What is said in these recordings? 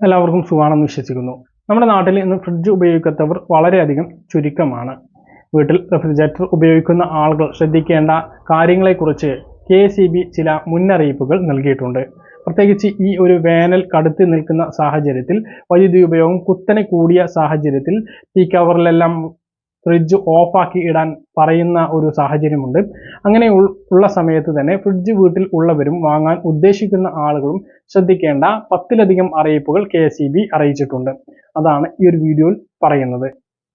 എല്ലാവർക്കും സുഖമാണെന്ന് വിശ്വസിക്കുന്നു. നമ്മുടെ നാട്ടിൽ ഇന്ന് ഫ്രിഡ്ജ് ഉപയോഗിക്കാത്തവർ വളരെയധികം ചുരുക്കമാണ്. വീട്ടിൽ റെഫ്രിജറേറ്റർ ഉപയോഗിക്കുന്ന ആളുകൾ ശ്രദ്ധിക്കേണ്ട കാര്യങ്ങളെക്കുറിച്ച് കെ സി ബി ചില മുന്നറിയിപ്പുകൾ നൽകിയിട്ടുണ്ട്. പ്രത്യേകിച്ച് ഈ ഒരു വേനൽ കടുത്ത് നിൽക്കുന്ന സാഹചര്യത്തിൽ വൈദ്യുതി ഉപയോഗം കുത്തനെ കൂടിയ സാഹചര്യത്തിൽ ഈ കവറിലെല്ലാം ഫ്രിഡ്ജ് ഓഫാക്കി ഇടാൻ പറയുന്ന ഒരു സാഹചര്യമുണ്ട്. അങ്ങനെ ഉള്ള സമയത്ത് തന്നെ ഫ്രിഡ്ജ് വീട്ടിൽ ഉള്ളവരും വാങ്ങാൻ ഉദ്ദേശിക്കുന്ന ആളുകളും ശ്രദ്ധിക്കേണ്ട പത്തിലധികം അറിയിപ്പുകൾ കെ അറിയിച്ചിട്ടുണ്ട്. അതാണ് ഈ ഒരു വീഡിയോയിൽ പറയുന്നത്.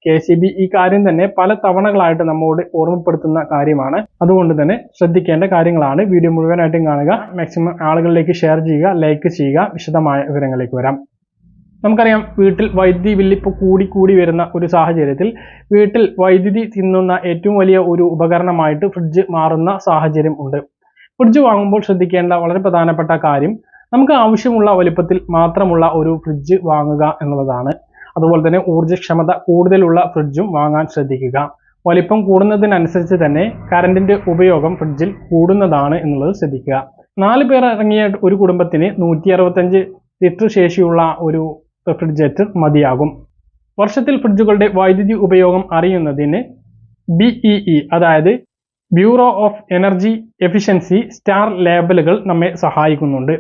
കെ ഈ കാര്യം തന്നെ പല തവണകളായിട്ട് നമ്മോട് ഓർമ്മപ്പെടുത്തുന്ന കാര്യമാണ്. അതുകൊണ്ട് തന്നെ ശ്രദ്ധിക്കേണ്ട കാര്യങ്ങളാണ്. വീഡിയോ മുഴുവനായിട്ടും കാണുക. മാക്സിമം ആളുകളിലേക്ക് ഷെയർ ചെയ്യുക ലൈക്ക് ചെയ്യുക വിശദമായ വിവരങ്ങളിലേക്ക് വരാം. നമുക്കറിയാം വീട്ടിൽ വൈദ്യുതി ബില്ല് ഇപ്പോൾ കൂടി കൂടി വരുന്ന ഒരു സാഹചര്യത്തിൽ വീട്ടിൽ വൈദ്യുതി തിന്നുന്ന ഏറ്റവും വലിയ ഒരു ഉപകരണമായിട്ട് ഫ്രിഡ്ജ് മാറുന്ന സാഹചര്യം ഉണ്ട്. ഫ്രിഡ്ജ് വാങ്ങുമ്പോൾ ശ്രദ്ധിക്കേണ്ട വളരെ പ്രധാനപ്പെട്ട കാര്യം നമുക്ക് ആവശ്യമുള്ള വലുപ്പത്തിൽ മാത്രമുള്ള ഒരു ഫ്രിഡ്ജ് വാങ്ങുക എന്നുള്ളതാണ്. അതുപോലെ തന്നെ ഊർജക്ഷമത കൂടുതലുള്ള ഫ്രിഡ്ജും വാങ്ങാൻ ശ്രദ്ധിക്കുക. വലിപ്പം കൂടുന്നതിനനുസരിച്ച് തന്നെ കറണ്ടിന്റെ ഉപയോഗം ഫ്രിഡ്ജിൽ കൂടുന്നതാണ് എന്നുള്ളത് ശ്രദ്ധിക്കുക. നാല് പേർ ഇറങ്ങിയ ഒരു കുടുംബത്തിന് നൂറ്റി ലിറ്റർ ശേഷിയുള്ള ഒരു റെഫ്രിജറേറ്റർ മതിയാകും. വർഷത്തിൽ ഫ്രിഡ്ജുകളുടെ വൈദ്യുതി ഉപയോഗം അറിയുന്നതിന് ബിഇഇ അതായത് bureau of energy efficiency star ലേബലുകൾ നമ്മെ സഹായിക്കുന്നുണ്ട്.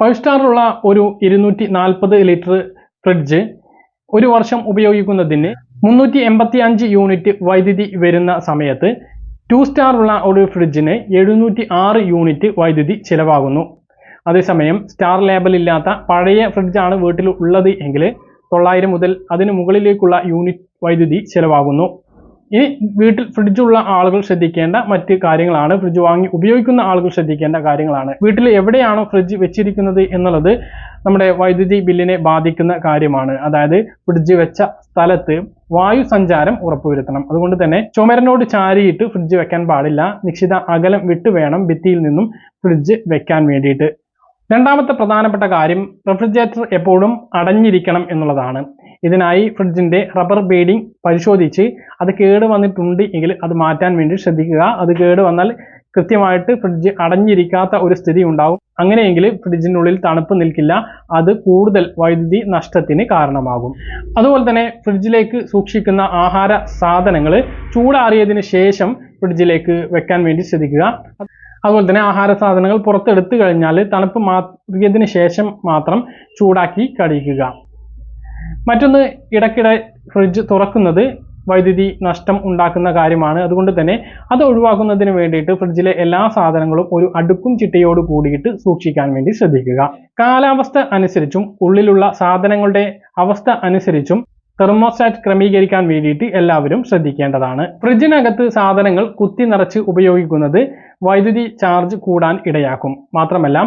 ഫൈവ് സ്റ്റാറുള്ള ഒരു ഇരുന്നൂറ്റി നാൽപ്പത് ലിറ്റർ ഫ്രിഡ്ജ് ഒരു വർഷം ഉപയോഗിക്കുന്നതിന് മുന്നൂറ്റി എൺപത്തി അഞ്ച് യൂണിറ്റ് വൈദ്യുതി വരുന്ന സമയത്ത് ടു സ്റ്റാർ ഉള്ള ഒരു ഫ്രിഡ്ജിന് എഴുന്നൂറ്റി ആറ് യൂണിറ്റ് വൈദ്യുതി ചിലവാകുന്നു. അതേസമയം സ്റ്റാർ ലേബൽ ഇല്ലാത്ത പഴയ ഫ്രിഡ്ജാണ് വീട്ടിൽ ഉള്ളത് എങ്കിൽ തൊള്ളായിരം മുതൽ അതിന് മുകളിലേക്കുള്ള യൂണിറ്റ് വൈദ്യുതി ചിലവാകുന്നു. ഇനി വീട്ടിൽ ഫ്രിഡ്ജുള്ള ആളുകൾ ശ്രദ്ധിക്കേണ്ട മറ്റ് കാര്യങ്ങളാണ്. ഫ്രിഡ്ജ് വാങ്ങി ഉപയോഗിക്കുന്ന ആളുകൾ ശ്രദ്ധിക്കേണ്ട കാര്യങ്ങളാണ്. വീട്ടിൽ എവിടെയാണോ ഫ്രിഡ്ജ് വെച്ചിരിക്കുന്നത് എന്നുള്ളത് നമ്മുടെ വൈദ്യുതി ബില്ലിനെ ബാധിക്കുന്ന കാര്യമാണ്. അതായത് ഫ്രിഡ്ജ് വെച്ച സ്ഥലത്ത് വായു സഞ്ചാരം ഉറപ്പുവരുത്തണം. അതുകൊണ്ട് തന്നെ ചുമരനോട് ചാരിയിട്ട് ഫ്രിഡ്ജ് വെക്കാൻ പാടില്ല. നിശ്ചിത അകലം വിട്ട് വേണം ഭിത്തിയിൽ നിന്നും ഫ്രിഡ്ജ് വെക്കാൻ വേണ്ടിയിട്ട്. രണ്ടാമത്തെ പ്രധാനപ്പെട്ട കാര്യം റെഫ്രിജറേറ്റർ എപ്പോഴും അടഞ്ഞിരിക്കണം എന്നുള്ളതാണ്. ഇതിനായി ഫ്രിഡ്ജിന്റെ റബ്ബർ ബീഡിംഗ് പരിശോധിച്ച് അത് കേട് വന്നിട്ടുണ്ട് എങ്കിൽ അത് മാറ്റാൻ വേണ്ടി ശ്രദ്ധിക്കുക. അത് കേട് വന്നാൽ കൃത്യമായിട്ട് ഫ്രിഡ്ജ് അടഞ്ഞിരിക്കാത്ത ഒരു സ്ഥിതി ഉണ്ടാവും. അങ്ങനെയെങ്കിൽ ഫ്രിഡ്ജിനുള്ളിൽ തണുപ്പ് നിൽക്കില്ല. അത് കൂടുതൽ വൈദ്യുതി നഷ്ടത്തിന് കാരണമാകും. അതുപോലെ തന്നെ ഫ്രിഡ്ജിലേക്ക് സൂക്ഷിക്കുന്ന ആഹാര സാധനങ്ങൾ ചൂടാറിയതിന് ശേഷം ഫ്രിഡ്ജിലേക്ക് വെക്കാൻ വേണ്ടി ശ്രദ്ധിക്കുക. അതുപോലെ തന്നെ ആഹാര സാധനങ്ങൾ പുറത്തെടുത്തു കഴിഞ്ഞാൽ തണുപ്പ് മാറിയതിന് ശേഷം മാത്രം ചൂടാക്കി കഴിക്കുക മറ്റൊന്ന് ഇടയ്ക്കിടെ ഫ്രിഡ്ജ് തുറക്കുന്നത് വൈദ്യുതി നഷ്ടം ഉണ്ടാക്കുന്ന കാര്യമാണ്. അതുകൊണ്ട് തന്നെ അത് ഒഴിവാക്കുന്നതിന് വേണ്ടിയിട്ട് ഫ്രിഡ്ജിലെ എല്ലാ സാധനങ്ങളും ഒരു അടുക്കും ചിട്ടയോട് കൂടിയിട്ട് സൂക്ഷിക്കാൻ വേണ്ടി ശ്രദ്ധിക്കുക. കാലാവസ്ഥ അനുസരിച്ചും ഉള്ളിലുള്ള സാധനങ്ങളുടെ അവസ്ഥ അനുസരിച്ചും തെർമോസ്റ്റാറ്റ് ക്രമീകരിക്കാൻ വേണ്ടിയിട്ട് എല്ലാവരും ശ്രദ്ധിക്കേണ്ടതാണ്. ഫ്രിഡ്ജിനകത്ത് സാധനങ്ങൾ കുത്തി നിറച്ച് ഉപയോഗിക്കുന്നത് വൈദ്യുതി ചാർജ് കൂടാൻ ഇടയാക്കും. മാത്രമല്ല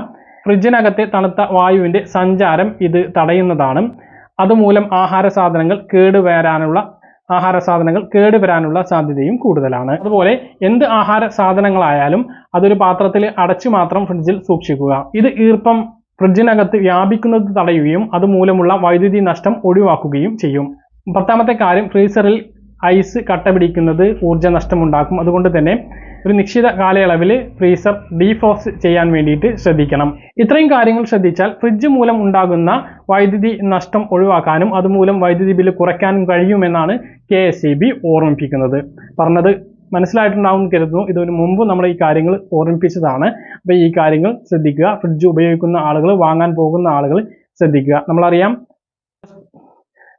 ഫ്രിഡ്ജിനകത്തെ തണുത്ത വായുവിന്റെ സഞ്ചാരം ഇത് തടയുന്നതാണ്. അതുമൂലം ആഹാര സാധനങ്ങൾ കേടുവരാനുള്ള ആഹാര സാധനങ്ങൾ കേടുവരാനുള്ള സാധ്യതയും കൂടുതലാണ്. അതുപോലെ എന്ത് ആഹാര സാധനങ്ങളായാലും അതൊരു പാത്രത്തിൽ അടച്ചു മാത്രം ഫ്രിഡ്ജിൽ സൂക്ഷിക്കുക. ഇത് ഈർപ്പം ഫ്രിഡ്ജിനകത്ത് വ്യാപിക്കുന്നത് തടയുകയും അതുമൂലമുള്ള വൈദ്യുതി നഷ്ടം ഒഴിവാക്കുകയും ചെയ്യും. പത്താമത്തെ കാര്യം ഫ്രീസറിൽ ഐസ് കട്ട പിടിക്കുന്നത് ഊർജ നഷ്ടമുണ്ടാക്കും അതുകൊണ്ട് തന്നെ ഒരു നിശ്ചിത കാലയളവിൽ ഫ്രീസർ ഡീഫ്രോസ്റ്റ് ചെയ്യാൻ വേണ്ടിയിട്ട് ശ്രദ്ധിക്കണം. ഇത്രയും കാര്യങ്ങൾ ശ്രദ്ധിച്ചാൽ ഫ്രിഡ്ജ് മൂലം ഉണ്ടാകുന്ന വൈദ്യുതി നഷ്ടം ഒഴിവാക്കാനും അതുമൂലം വൈദ്യുതി ബില്ല് കുറയ്ക്കാനും കഴിയുമെന്നാണ് കെ എസ് ഓർമ്മിപ്പിക്കുന്നത്. പറഞ്ഞത് മനസ്സിലായിട്ടുണ്ടാവും കരുതുന്നു. ഇതിനു മുമ്പ് നമ്മൾ ഈ കാര്യങ്ങൾ ഓർമ്മിപ്പിച്ചതാണ്. അപ്പോൾ ഈ കാര്യങ്ങൾ ശ്രദ്ധിക്കുക. ഫ്രിഡ്ജ് ഉപയോഗിക്കുന്ന ആളുകൾ വാങ്ങാൻ പോകുന്ന ആളുകൾ ശ്രദ്ധിക്കുക. നമ്മളറിയാം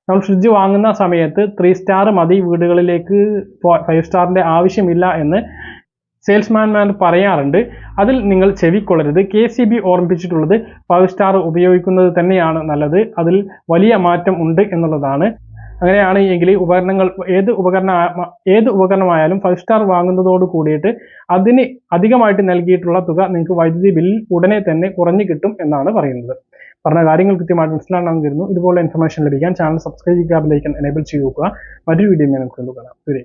നമ്മൾ ഫ്രിഡ്ജ് വാങ്ങുന്ന സമയത്ത് ത്രീ സ്റ്റാർ മതി വീടുകളിലേക്ക് ഫൈവ് സ്റ്റാറിന്റെ ആവശ്യമില്ല എന്ന് സെയിൽസ്മാൻമാർ പറയാറുണ്ട്. അതിൽ നിങ്ങൾ ചെവിക്കൊള്ളരുത് കെ സി ബി ഓർമ്മിപ്പിച്ചിട്ടുള്ളത് ഫൈവ് സ്റ്റാർ ഉപയോഗിക്കുന്നത് തന്നെയാണ് നല്ലത്. അതിൽ വലിയ മാറ്റം ഉണ്ട് എന്നുള്ളതാണ്. അങ്ങനെയാണ് എങ്കിൽ ഉപകരണങ്ങൾ ഏത് ഉപകരണ ഏത് ഉപകരണമായാലും ഫൈവ് സ്റ്റാർ വാങ്ങുന്നതോട് കൂടിയിട്ട് അതിന് അധികമായിട്ട് നൽകിയിട്ടുള്ള തുക നിങ്ങൾക്ക് വൈദ്യുതി ബില്ലിൽ ഉടനെ തന്നെ കുറഞ്ഞു കിട്ടും എന്നാണ് പറയുന്നത്. പറഞ്ഞ കാര്യങ്ങൾ കൃത്യമായിട്ട് മനസ്സിലാണെന്ന് കരുതുന്നു. ഇതുപോലെ ഇൻഫർമേഷൻ ലഭിക്കാൻ ചാനൽ സബ്സ്ക്രൈബ് ചെയ്യുക ബെൽ ഐക്കൺ എനേബിൾ ചെയ്ത് നോക്കുക മറ്റൊരു വീഡിയോ നമുക്ക് കാണാം. ശരി